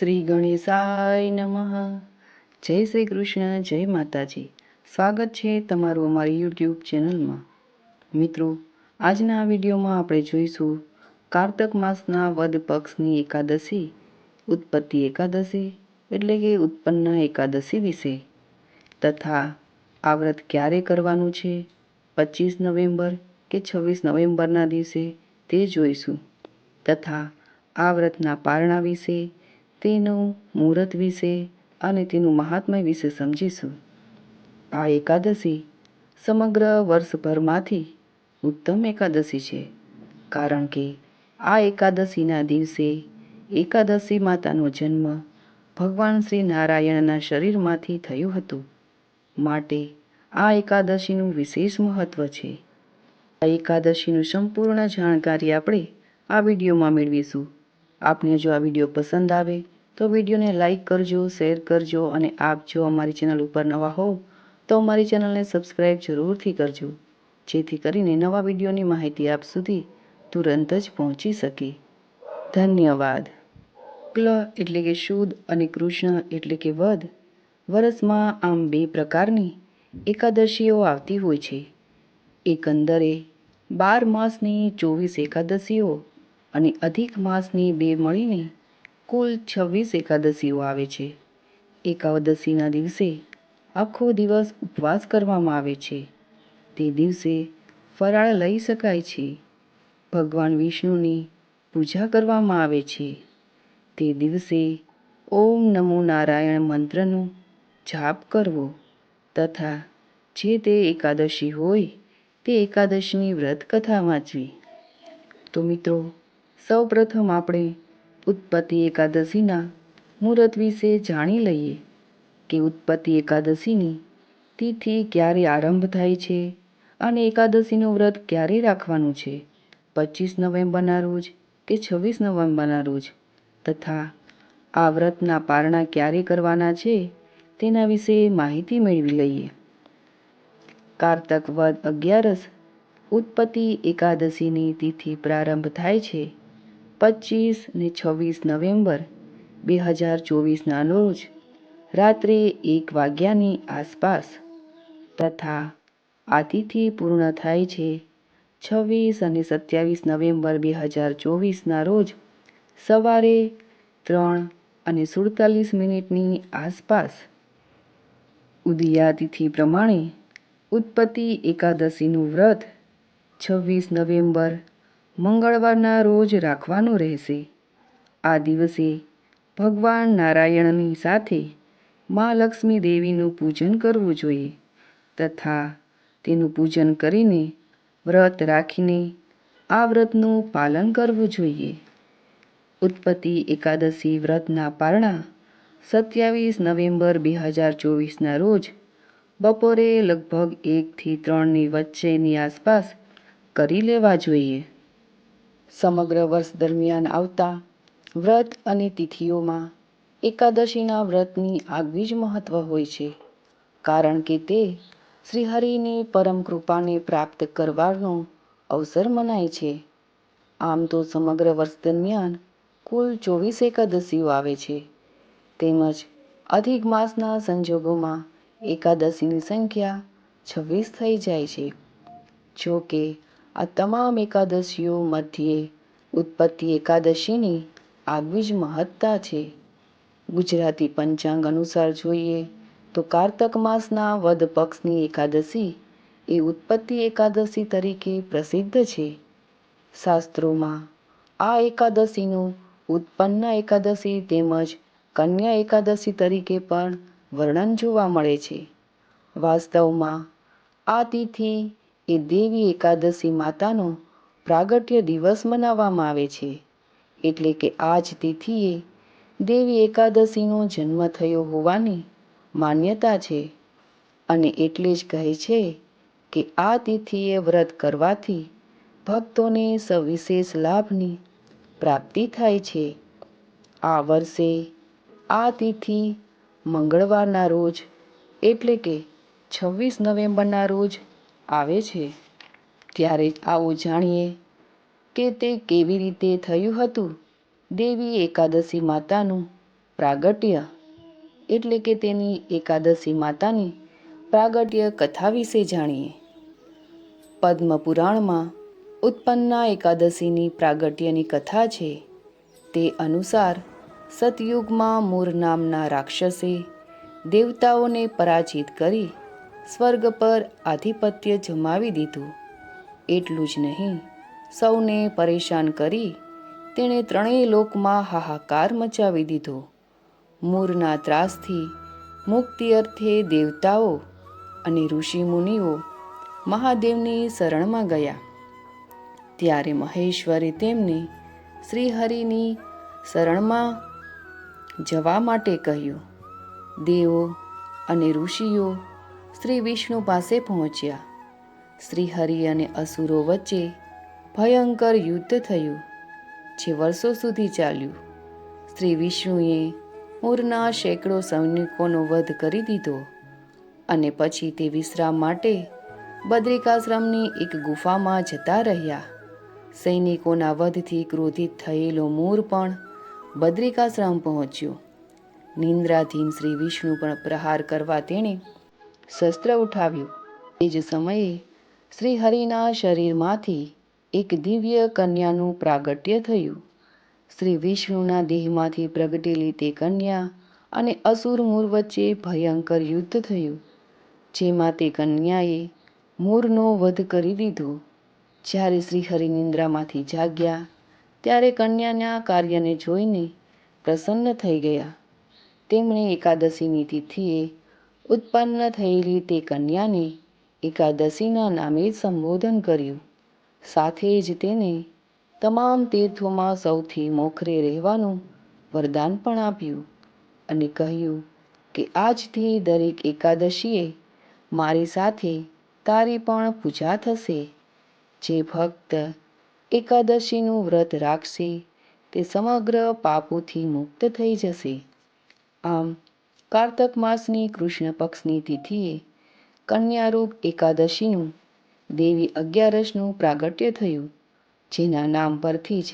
શ્રી ગણેશાય નમઃ. જય શ્રી કૃષ્ણ, જય માતાજી. સ્વાગત છે તમારું અમારી યુટ્યુબ ચેનલમાં. મિત્રો, આજના વિડીયોમાં આપણે જોઈશું કારતક માસના વદ પક્ષની એકાદશી, ઉત્પત્તિ એકાદશી એટલે કે ઉત્પન્ન એકાદશી વિશે. તથા આ વ્રત ક્યારે કરવાનું છે? પચીસ નવેમ્બર કે છવ્વીસ નવેમ્બરના દિવસે તે જોઈશું. તથા આ વ્રતના પારણા વિશે તેનું મુહૂર્ત વિશે અને તેનું મહાત્મ્ય વિશે સમજીશું. આ એકાદશી સમગ્ર વર્ષભરમાંથી ઉત્તમ એકાદશી છે. કારણ કે આ એકાદશીના દિવસે એકાદશી માતાનો જન્મ ભગવાન શ્રી નારાયણના શરીરમાંથી થયું હતું. માટે આ એકાદશીનું વિશેષ મહત્વ છે. આ એકાદશીનું સંપૂર્ણ જાણકારી આપણે આ વિડીયોમાં મેળવીશું. આપને જો આ વીડિયો પસંદ આવે, તો વિડીયોને લાઇક કરજો, શેર કરજો અને આપ જો અમારી ચેનલ ઉપર નવા હોવ, તો અમારી ચેનલને સબસ્ક્રાઈબ જરૂરથી કરજો, જેથી કરીને નવા વિડીયોની માહિતી આપ સુધી તુરંત જ પહોંચી શકે. ધન્યવાદ. ક્લ એટલે કે શુદ્ધ અને કૃષ્ણ એટલે કે વધ વરસમાં આમ બે પ્રકારની એકાદશીઓ આવતી હોય છે. એકંદરે બાર માસની ચોવીસ એકાદશીઓ અને અધિક માસની બે મળીને કુલ છવ્વીસ એકાદશીઓ આવે છે. એકાદશીના દિવસે આખો દિવસ ઉપવાસ કરવામાં આવે છે. તે દિવસે ફરાળ લઈ શકાય છે. ભગવાન વિષ્ણુની પૂજા કરવામાં આવે છે. તે દિવસે ઓમ નમો નારાયણ મંત્રનો જાપ કરવો તથા જે તે એકાદશી હોય તે એકાદશીની વ્રત કથા વાંચવી. તો મિત્રો સૌપ્રથમ આપણે ઉત્પત્તિ એકાદશીના મુહૂર્ત વિશે જાણી લઈએ કે ઉત્પત્તિ એકાદશીની તિથિ ક્યારે આરંભ થાય છે અને એકાદશીનું વ્રત ક્યારે રાખવાનું છે? પચીસ નવેમ્બરના રોજ કે છવ્વીસ નવેમ્બરના રોજ? તથા આ વ્રતના પારણા ક્યારે કરવાના છે? તેના વિશે માહિતી મેળવી લઈએ. કારતક વદ અગિયારસ ઉત્પત્તિ એકાદશીની તિથિ પ્રારંભ થાય છે પચીસ ને છવ્વીસ નવેમ્બર બે હજાર ચોવીસના રોજ રાત્રે એક વાગ્યાની આસપાસ તથા આ પૂર્ણ થાય છે. છવ્વીસ અને સત્યાવીસ નવેમ્બર બે હજાર ચોવીસના રોજ સવારે ત્રણ અને સુડતાલીસ મિનિટની આસપાસ ઉદયાતિથિ પ્રમાણે ઉત્પત્તિ એકાદશીનું વ્રત છવ્વીસ નવેમ્બર મંગળવારના રોજ રાખવાનું રહેશે. આ દિવસે ભગવાન નારાયણની સાથે મા લક્ષ્મી દેવીનું પૂજન કરવું જોઈએ તથા તેનું પૂજન કરીને વ્રત રાખીને આ વ્રતનું પાલન કરવું જોઈએ. ઉત્પત્તિ એકાદશી વ્રતના પારણા સત્યાવીસ નવેમ્બર બે હજાર ચોવીસના રોજ બપોરે લગભગ એકથી ત્રણની વચ્ચેની આસપાસ કરી લેવા જોઈએ. સમગ્ર વર્ષ દરમિયાન આવતા વ્રત અને તિથિઓમાં એકાદશીના વ્રતની આગવી જ મહત્વ હોય છે. કારણ કે તે શ્રીહરિની પરમ કૃપાને પ્રાપ્ત કરવાનો અવસર મનાય છે. આમ તો સમગ્ર વર્ષ દરમિયાન કુલ ચોવીસ એકાદશીઓ આવે છે. તેમજ અધિક માસના સંજોગોમાં એકાદશીની સંખ્યા છવ્વીસ થઈ જાય છે. જો કે આ તમામ એકાદશીઓ મધ્યે ઉત્પત્તિ એકાદશીની આગવી જ મહત્તા છે. ગુજરાતી પંચાંગ અનુસાર જોઈએ તો કારતક માસના વદ પક્ષની એકાદશી એ ઉત્પત્તિ એકાદશી તરીકે પ્રસિદ્ધ છે. શાસ્ત્રોમાં આ એકાદશીનું ઉત્પન્ન એકાદશી તેમજ કન્યા એકાદશી તરીકે પણ વર્ણન જોવા મળે છે. વાસ્તવમાં આ તિથિ એ દેવી એકાદશી માતાનો પ્રાગટ્ય દિવસ મનાવવામાં આવે છે. એટલે કે આ જ તિથિએ દેવી એકાદશીનો જન્મ થયો હોવાની માન્યતા છે. અને એટલે જ કહે છે કે આ તિથિએ વ્રત કરવાથી ભક્તોને સવિશેષ લાભની પ્રાપ્તિ થાય છે. આ વર્ષે આ તિથિ મંગળવારના રોજ, એટલે કે છવ્વીસ નવેમ્બરના રોજ આવે છે. ત્યારે આવો જાણીએ કે તે કેવી રીતે થયું હતું? દેવી એકાદશી માતાનું પ્રાગટ્ય, એટલે કે તેની એકાદશી માતાની પ્રાગટ્ય કથા વિશે જાણીએ. પદ્મ પુરાણમાં ઉત્પન્ના એકાદશીની પ્રાગટ્યની કથા છે. તે અનુસાર સતયુગમાં મૂર નામના રાક્ષસે દેવતાઓને પરાજિત કરી સ્વર્ગ પર આધિપત્ય જમાવી દીધું. એટલું જ નહીં, સૌને પરેશાન કરી તેણે ત્રણેય લોકમાં હાહાકાર મચાવી દીધો. મૂરના ત્રાસથી મુક્તિ અર્થે દેવતાઓ અને ઋષિમુનિઓ મહાદેવની શરણમાં ગયા. ત્યારે મહેશ્વરે તેમને શ્રીહરિની શરણમાં જવા માટે કહ્યું, દેવો અને ઋષિઓ શ્રી વિષ્ણુ પાસે પહોંચ્યા. શ્રીહરિ અને અસુરો વચ્ચે ભયંકર યુદ્ધ થયું. જે વર્ષો સુધી ચાલ્યું. શ્રી વિષ્ણુએ મૂરના સેંકડો સૈનિકોનો વધ કરી દીધો અને પછી તે વિશ્રામ માટે બદ્રિકાશ્રમની એક ગુફામાં જતા રહ્યા. સૈનિકોના વધથી ક્રોધિત થયેલો મૂર પણ બદ્રિકાશ્રમ પહોંચ્યો. નિંદ્રાધીન શ્રી વિષ્ણુ પણ પ્રહાર કરવા તેણે શસ્ત્ર ઉઠાવ્યું. તે જ સમયે શ્રી હરિના શરીરમાંથી એક દિવ્ય કન્યાનું પ્રાગટ્ય થયું. શ્રી વિષ્ણુના દેહમાંથી પ્રગટેલી તે કન્યા અને અસુર મૂર વચ્ચે ભયંકર યુદ્ધ થયું, જેમાં તે કન્યાએ મૂરનો વધ કરી દીધો. જ્યારે શ્રી હરિ નિંદ્રામાંથી જાગ્યા, ત્યારે કન્યાના કાર્યને જોઈને પ્રસન્ન થઈ ગયા. તેમણે એકાદશીની તિથિએ ઉત્પન્ન થયેલી તે કન્યાને એકાદશીના નામે સંબોધન કર્યું. સાથે જ તેને તમામ તીર્થોમાં સૌથી મોખરે રહેવાનું વરદાન પણ આપ્યું અને કહ્યું કે આજથી દરેક એકાદશીએ મારી સાથે તારી પણ પૂજા થશે. જે ભક્ત એકાદશીનું વ્રત રાખશે તે સમગ્ર પાપોથી મુક્ત થઈ જશે. આમ કારતક માસની કૃષ્ણ પક્ષની તિથિએ કન્યારૂપ એકાદશીનું દેવી અગિયારસનું પ્રાગટ્ય થયું, જેના નામ પરથી જ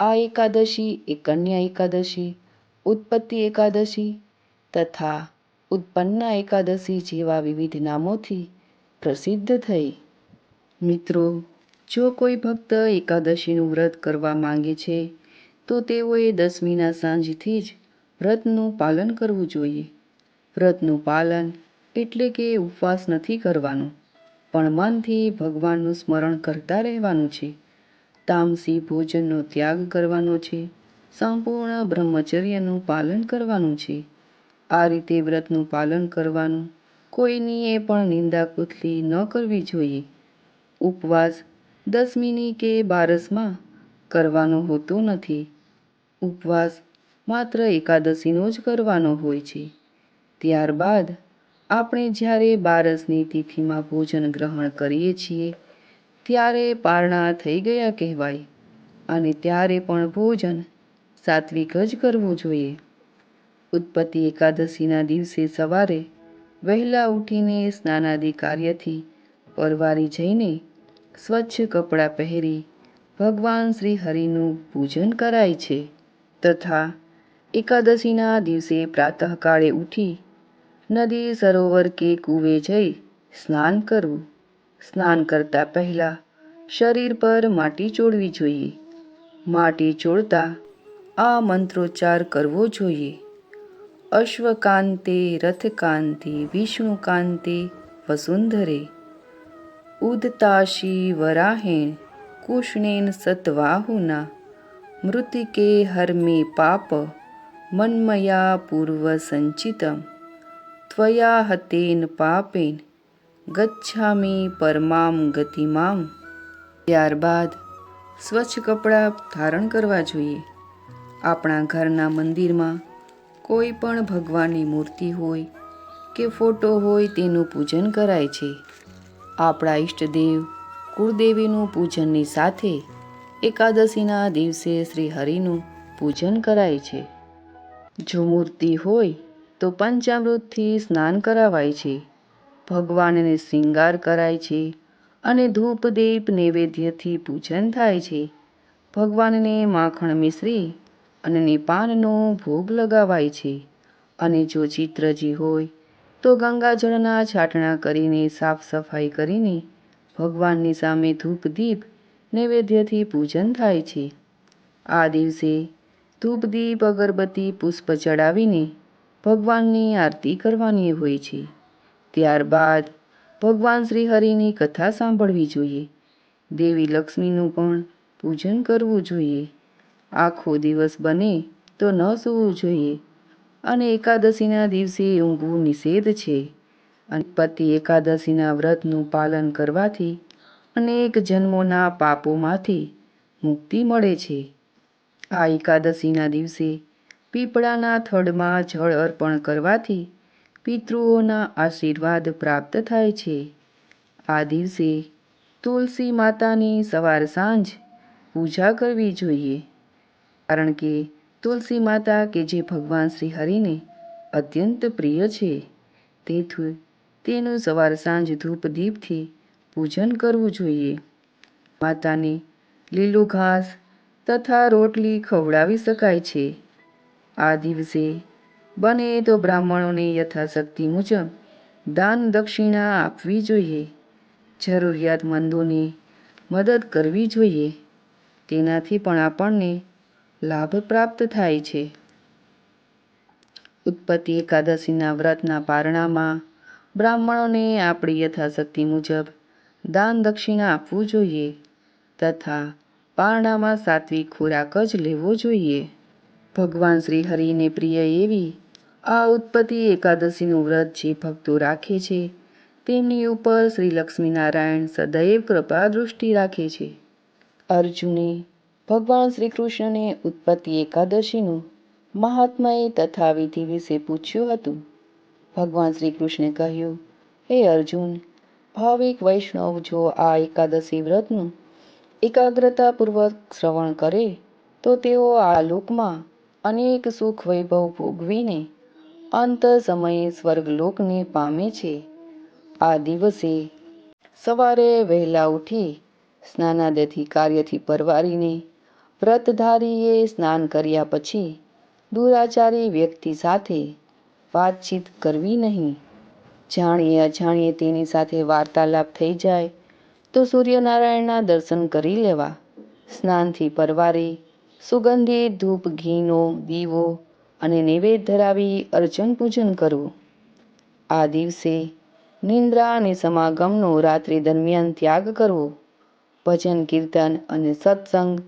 આ એકાદશી એ કન્યા એકાદશી, ઉત્પત્તિ એકાદશી તથા ઉત્પન્ના એકાદશી જેવા વિવિધ નામોથી પ્રસિદ્ધ થઈ. મિત્રો, જો કોઈ ભક્ત એકાદશીનું વ્રત કરવા માંગે છે, તો તેઓએ દસમીના સાંજથી જ વ્રતનું પાલન કરવું જોઈએ. વ્રતનું પાલન એટલે કે ઉપવાસ નથી કરવાનો, પણ મનથી ભગવાનનું સ્મરણ કરતા રહેવાનું છે. તામસી ભોજનનો ત્યાગ કરવાનો છે, સંપૂર્ણ બ્રહ્મચર્યનું પાલન કરવાનું છે. આ રીતે વ્રતનું પાલન કરવાનું કોઈની એ પણ નિંદા કુથલી ન કરવી જોઈએ. ઉપવાસ દસમીની કે બારસમાં કરવાનો હોતો નથી. ઉપવાસ માત્ર એકાદશીનો જ કરવાનો હોય છે. ત્યારબાદ આપણે જ્યારે બારસની તિથિમાં ભોજન ગ્રહણ કરીએ છીએ, ત્યારે પારણા થઈ ગયા કહેવાય અને ત્યારે પણ ભોજન સાત્વિક જ કરવું જોઈએ. ઉત્પત્તિ એકાદશીના દિવસે સવારે વહેલા ઉઠીને સ્નાનાદિ કાર્યથી પરવારી જઈને સ્વચ્છ કપડાં પહેરી ભગવાન શ્રી હરિનું પૂજન કરાય છે તથા એકાદશીના દિવસે પ્રાતઃકાળે ઉઠી નદી સરોવર કે કૂવે જઈ સ્નાન કરવું. સ્નાન કરતા પહેલાં શરીર પર માટી ચોળવી જોઈએ. માટી ચોળતા આ મંત્રોચ્ચાર કરવો જોઈએ. અશ્વકાંતે, રથકાંતે, વિષ્ણુકાંતે વસુંધરે ઉદતાશી વરાહેણ કુષ્ણેન સતવાહુના મૃતિકે હર્મે પાપ મન્મયા પૂર્વ સંચિતમ ત્વયા હતેન પાપેન ગચ્છામી પરમામ ગતિમામ ત્યારબાદ સ્વચ્છ કપડાં ધારણ કરવા જોઈએ. આપણા ઘરના મંદિરમાં કોઈ પણ ભગવાનની મૂર્તિ હોય કે ફોટો હોય તેનું પૂજન કરાય છે. આપણા ઈષ્ટદેવ કુળદેવીનું પૂજનની સાથે એકાદશીના દિવસે શ્રી હરિનું પૂજન કરાય છે. જો મૂર્તિ હોય, તો પંચામૃતથી સ્નાન કરાવાય છે. ભગવાનને શૃંગાર કરાય છે અને ધૂપ દીપ નૈવેદ્યથી પૂજન થાય છે. ભગવાનને માખણ મિશ્રી અને પાનનો ભોગ લગાવાય છે. અને જો ચિત્રજી હોય, તો ગંગાજળના છાંટણા કરીને સાફ સફાઈ કરીને ભગવાનની સામે ધૂપ દીપ નૈવેદ્યથી પૂજન થાય છે. આ દિવસે ધૂપ અગરબત્તી, પુષ્પ ચડાવીને ભગવાનની આરતી કરવાની હોય છે. ત્યારબાદ ભગવાન શ્રી હરિની કથા સાંભળવી જોઈએ. દેવી લક્ષ્મીનું પણ પૂજન કરવું જોઈએ. આખો દિવસ બને તો ન સૂવું જોઈએ. અને એકાદશીના દિવસે ઊંઘવું નિષેધ છે. અને પતિ એકાદશીના વ્રતનું પાલન કરવાથી અનેક જન્મોના પાપોમાંથી મુક્તિ મળે છે. આ એકાદશીના દિવસે પીપળાના થડમાં જળ અર્પણ કરવાથી પિતૃઓના આશીર્વાદ પ્રાપ્ત થાય છે. આ દિવસે તુલસી માતાની સવાર સાંજ પૂજા કરવી જોઈએ. કારણ કે તુલસી માતા કે જે ભગવાન શ્રી હરિને અત્યંત પ્રિય છે, તેથી તેનું સવાર સાંજ ધૂપ દીપથી પૂજન કરવું જોઈએ. માતાને લીલું ઘાસ તથા રોટલી ખવડાવી શકાય છે. આ દિવસે બને તો બ્રાહ્મણોને યથાશક્તિ મુજબ દાન દક્ષિણા આપવી જોઈએ. જરૂરિયાતમંદોને મદદ કરવી જોઈએ. તેનાથી પણ આપણને લાભ પ્રાપ્ત થાય છે. ઉત્પત્તિ એકાદશીના વ્રતના પારણામાં બ્રાહ્મણોને આપણી યથાશક્તિ મુજબ દાન દક્ષિણા આપવું જોઈએ તથા પારણામાં સાત્વિક ખોરાક જ લેવો જોઈએ. ભગવાન શ્રી હરિને પ્રિય એવી આ ઉત્પત્તિ એકાદશીનું વ્રત જે ભક્તો રાખે છે, તેમની ઉપર શ્રી લક્ષ્મીનારાયણ સદૈવ કૃપા દૃષ્ટિ રાખે છે. અર્જુને ભગવાન શ્રી કૃષ્ણને ઉત્પત્તિ એકાદશીનું મહાત્મય તથા વિધિ વિશે પૂછ્યું હતું. ભગવાન શ્રી કૃષ્ણે કહ્યું, હે અર્જુન, ભાવિક વૈષ્ણવ જો આ એકાદશી વ્રતનું એકાગ્રતાપૂર્વક શ્રવણ કરે તો તેઓ આ લોકમાં અનેક સુખ વૈભવ ભોગવીને અંત સમયે સ્વર્ગલોકને પામે છે. આ દિવસે સવારે વહેલા ઉઠી સ્નાનાદથી કાર્યથી પરવારીને વ્રતધારીએ સ્નાન કર્યા પછી દુરાચારી વ્યક્તિ સાથે વાતચીત કરવી નહીં. જાણીએ અજાણીએ તેની સાથે વાર્તાલાપ થઈ જાય તો સૂર્યનારાયણના દર્શન કરી લેવા. સ્નાનથી પરવારી સુગંધિત ધૂપ, ઘીનો, દીવો અને નૈવેદ્ય ધરાવી અર્ચન પૂજન કરવું. આ દિવસે નિંદ્રા અને સમાગમનો રાત્રિ દરમિયાન ત્યાગ કરવો. ભજન, કીર્તન અને સત્સંગ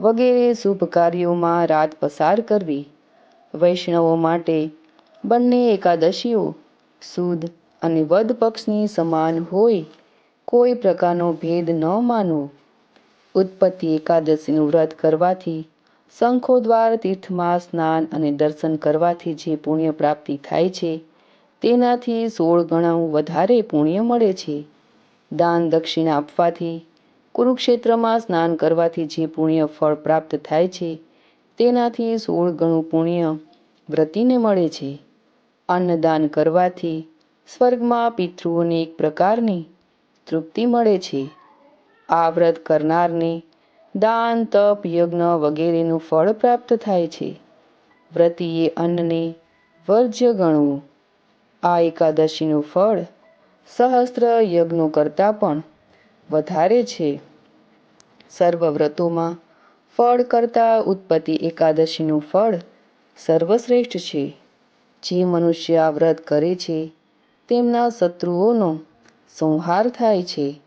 વગેરે શુભ કાર્યોમાં રાત પસાર કરવી. વૈષ્ણવો માટે બંને એકાદશીઓ સુદ અને વદ પક્ષની સમાન હોય કોઈ પ્રકારનો ભેદ ન માનવો ઉત્પત્તિ એકાદશીનું વ્રત કરવાથી, શંખો દ્વાર, તીર્થમાં સ્નાન અને દર્શન કરવાથી જે પુણ્ય પ્રાપ્તિ થાય છે, તેનાથી સોળ ગણું વધારે પુણ્ય મળે છે. દાન દક્ષિણા આપવાથી, કુરુક્ષેત્રમાં સ્નાન કરવાથી જે પુણ્ય ફળ પ્રાપ્ત થાય છે, તેનાથી સોળ ગણું પુણ્ય વ્રતિને મળે છે. અન્નદાન કરવાથી, સ્વર્ગમાં પિતૃઓને એક પ્રકારની તૃપ્તિ મળે છે. આ વ્રત કરનારને દાન, તપ, યજ્ઞ વગેરેનું ફળ પ્રાપ્ત થાય છે. વ્રતિએ અન્નને વર્જ્ય ગણવું. આ એકાદશીનું ફળ સહસ્ત્ર યજ્ઞો કરતાં પણ વધારે છે. સર્વ વ્રતોમાં ફળ કરતાં ઉત્પત્તિ એકાદશીનું ફળ સર્વશ્રેષ્ઠ છે. જે મનુષ્ય આ વ્રત કરે છે, તેમના શત્રુઓનો સંહાર થાય છે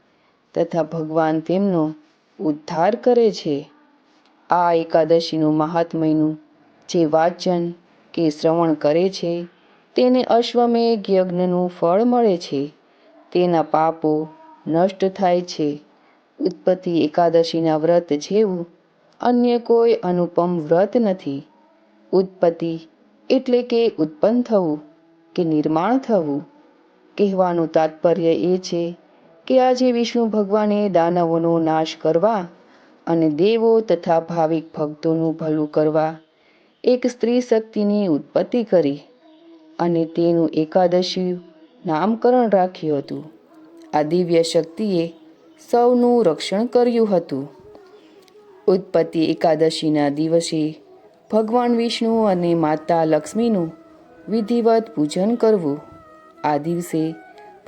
તથા ભગવાન તેમનો ઉદ્ધાર કરે છે. આ એકાદશીનું મહાત્મયનું જે વાચન કે શ્રવણ કરે છે, તેને અશ્વમેઘ યજ્ઞનું ફળ મળે છે. તેના પાપો નષ્ટ થાય છે. ઉત્પત્તિ એકાદશીના વ્રત જેવું અન્ય કોઈ અનુપમ વ્રત નથી. ઉત્પત્તિ એટલે કે ઉત્પન્ન થવું કે નિર્માણ થવું. કહેવાનું તાત્પર્ય એ છે કે આજે વિષ્ણુ ભગવાને દાનવોનો નાશ કરવા અને દેવો તથા ભાવિક ભક્તોનું ભલું કરવા એક સ્ત્રી શક્તિની ઉત્પત્તિ કરી અને તેનું એકાદશી નામકરણ રાખ્યું હતું. આ દિવ્ય શક્તિએ સૌનું રક્ષણ કર્યું હતું. ઉત્પત્તિ એકાદશીના દિવસે ભગવાન વિષ્ણુ અને માતા લક્ષ્મીનું વિધિવત પૂજન કરવું આ દિવસે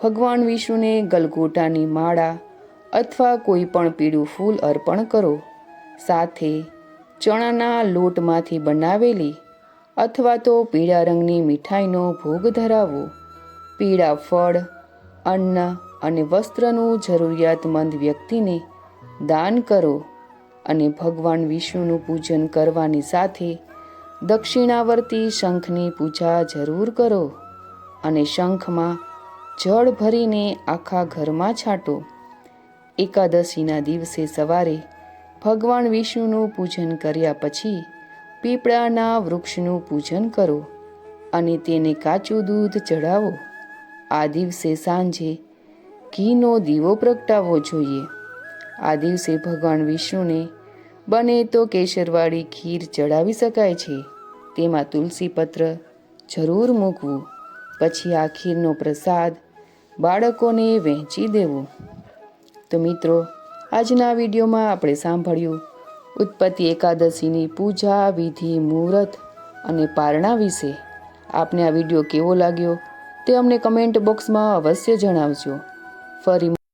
ભગવાન વિષ્ણુને ગલગોટાની માળા અથવા કોઈ પણ પીળું ફૂલ અર્પણ કરો. સાથે ચણાના લોટમાંથી બનાવેલી અથવા તો પીળા રંગની મીઠાઈનો ભોગ ધરાવો. પીળા ફળ, અન્ન અને વસ્ત્રનું જરૂરિયાતમંદ વ્યક્તિને દાન કરો અને ભગવાન વિષ્ણુનું પૂજન કરવાની સાથે દક્ષિણાવર્તી શંખની પૂજા જરૂર કરો. અને શંખમાં જળ ભરીને આખા ઘરમાં છાંટો એકાદશીના દિવસે સવારે ભગવાન વિષ્ણુનું પૂજન કર્યા પછી પીપળાના વૃક્ષનું પૂજન કરો અને તેને કાચું દૂધ ચઢાવો. આ દિવસે સાંજે ઘીનો દીવો પ્રગટાવવો જોઈએ. આ દિવસે ભગવાન વિષ્ણુને બને તો કેસરવાળી ખીર ચડાવી શકાય છે. તેમાં તુલસી પત્ર જરૂર મૂકવું. પછી આ ખીરનો પ્રસાદ બાળકોને વહેંચી દેવો. તો મિત્રો, આજના વિડીયોમાં આપણે સાંભળ્યું, ઉત્પત્તિ એકાદશીની પૂજા, વિધિ, મુહૂર્ત અને પારણા વિશે. આપને આ વીડિયો કેવો લાગ્યો તે અમને કમેન્ટ બોક્સમાં અવશ્ય જણાવજો. ફરી